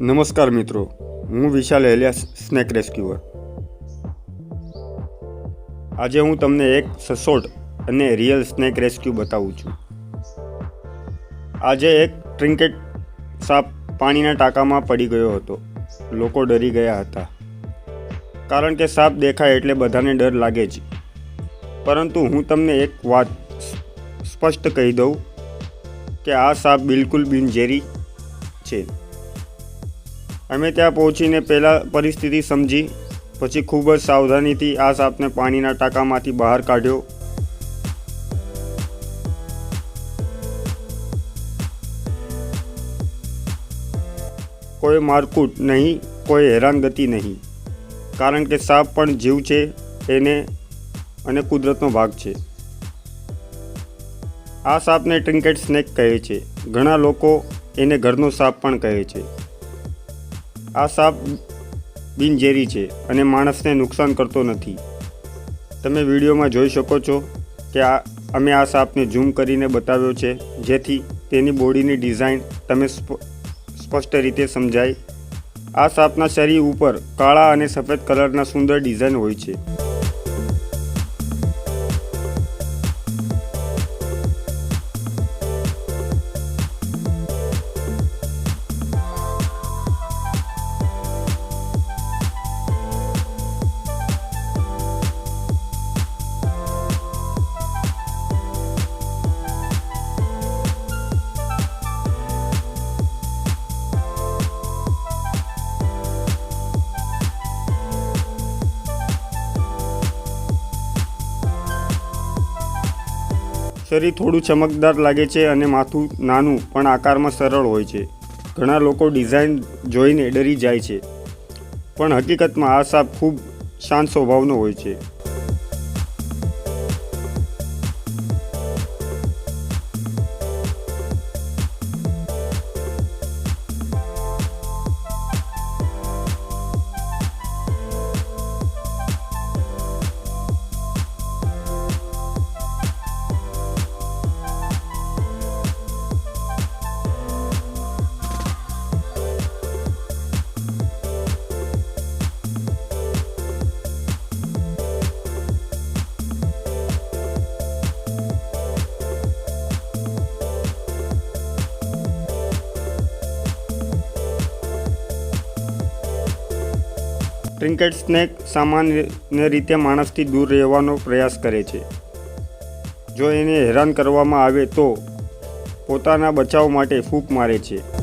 નમસ્કાર મિત્રો, હું વિશાલ એલિયા સ્નેક રેસ્ક્યુઅર. આજે હું તમને એક સસોટ અને રિયલ સ્નેક રેસ્ક્યુ બતાવું છું. આજે એક ટ્રિન્કેટ સાપ પાણીના ટાંકામાં પડી ગયો હતો. લોકો ડરી ગયા હતા. કારણ કે સાપ દેખાય એટલે બધાને ડર લાગે જ. પરંતુ હું તમને એક વાત સ્પષ્ટ કહી દઉં કે આ સાપ બિલકુલ બિનઝેરી છે. અમે ત્યાં પહોંચીને પહેલાં પરિસ્થિતિ સમજી, પછી ખૂબ જ સાવધાનીથી આ સાપને પાણીના ટાંકામાંથી બહાર કાઢ્યો. કોઈ મારકૂટ નહીં, કોઈ હેરાનગતિ નહીં. કારણ કે સાપ પણ જીવ છે, એને અને કુદરતનો ભાગ છે. આ સાપને ટ્રિન્કેટ સ્નેક કહે છે. ઘણા લોકો એને ઘરનો સાપ પણ કહે છે. આ સાપ બિનઝેરી છે અને માણસને નુકસાન કરતો નથી. તમે વિડીયોમાં જોઈ શકો છો કે આ, અમે આ સાપને ઝૂમ કરીને બતાવ્યો છે, જેથી તેની બોડીની ડિઝાઇન તમે સ્પ- સ્પષ્ટ રીતે સમજાય. આ સાપના શરીર ઉપર કાળા અને સફેદ કલરના સુંદર ડિઝાઇન હોય છે. શરીર થોડું ચમકદાર લાગે છે અને માથું નાનું, પણ આકારમાં સરળ હોય છે. ઘણા લોકો ડિઝાઇન જોઈને ડરી જાય છે. પણ હકીકતમાં આ સાપ ખૂબ શાંત સ્વભાવનો હોય છે. ટ્રિન્કેટ સ્નેક સામાન્ય રીતે માણસથી દૂર રહેવાનો પ્રયાસ કરે છે. જો એને હેરાન કરવામાં આવે તો પોતાના બચાવ માટે ફૂંક મારે છે.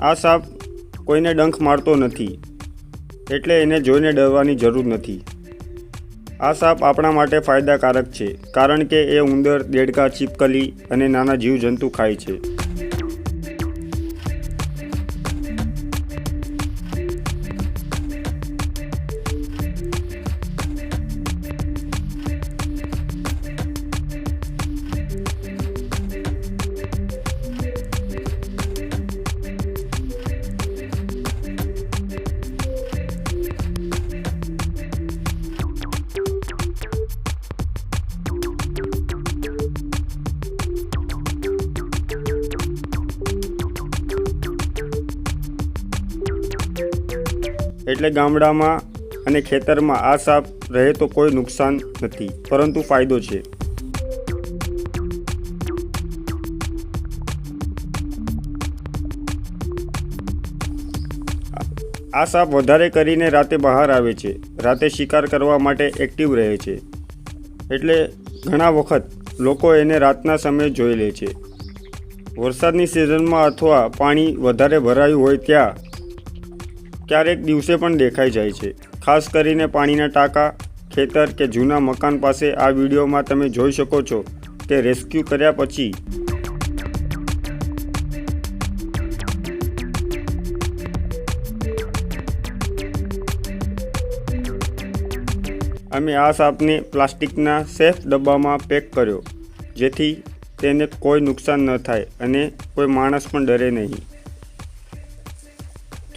આ સાપ કોઈને ડંખ મારતો નથી, એટલે એને જોઈને ડરવાની જરૂર નથી. આ સાપ આપણા માટે ફાયદાકારક છે, કારણ કે એ ઉંદર, દેડકા, ચીપકલી અને નાના જીવજંતુ ખાય છે. એટલે ગામડામાં અને ખેતરમાં આ સાપ રહે તો કોઈ નુકસાન નથી, પરંતુ ફાયદો છે. આ સાપ વધારે કરીને રાતે બહાર આવે છે, રાતે શિકાર કરવા માટે એક્ટિવ રહે છે. એટલે ઘણા વખત લોકો એને રાતના સમયે જોઈ લે છે. વરસાદની સિઝનમાં અથવા પાણી વધારે ભરાયું હોય ત્યાં ક્યારેક દિવસે પણ દેખાઈ જાય છે. ખાસ કરીને પાણીના ટાંકા, ખેતર કે જૂના મકાન પાસે આ વિડીયોમાં તમે જોઈ શકો છો કે રેસ્ક્યુ કર્યા પછી. અમે આ સાપને પ્લાસ્ટિકના સેફ ડબ્બામાં પેક કર્યો, જેથી તેને કોઈ નુકસાન ન થાય અને કોઈ માણસ પણ ડરે નહીં.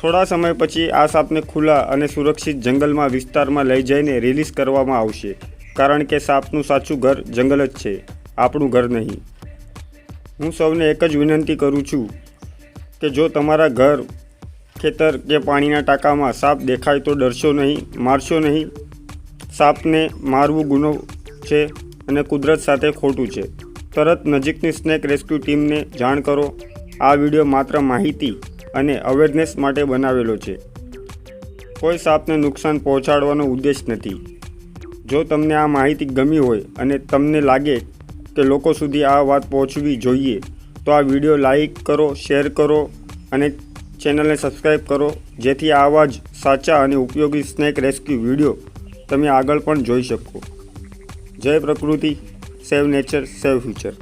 થોડા સમય પછી આ સાપને ખુલ્લા અને સુરક્ષિત જંગલમાં વિસ્તારમાં લઈ જઈને રિલીઝ કરવામાં આવશે. કારણ કે સાપનું સાચું ઘર જંગલ જ છે. આપણું ઘર નહીં. હું સૌને એક જ વિનંતી કરું છું કે જો તમારા ઘર, ખેતર કે પાણીના ટાંકામાં સાપ દેખાય તો ડરશો નહીં, મારશો નહીં. સાપને મારવું ગુનો છે અને કુદરત સાથે ખોટું છે. તરત નજીકની સ્નેક રેસ્ક્યુ ટીમને જાણ કરો. આ વીડિયો માત્ર માહિતી અને અવેરનેસ માટે બનાવેલો છે. કોઈ સાપને નુકસાન પહોંચાડવાનો ઉદ્દેશ નથી. જો તમને આ માહિતી ગમી હોય અને તમને લાગે કે લોકો સુધી આ વાત પહોંચવી જોઈએ, તો આ વીડિયો લાઈક કરો શેર કરો અને ચેનલને સબસ્ક્રાઈબ કરો. જેથી આવા જ સાચા અને ઉપયોગી સ્નેક રેસ્ક્યુ વીડિયો તમે આગળ પણ જોઈ શકો. જય પ્રકૃતિ સેવ નેચર સેવ ફ્યુચર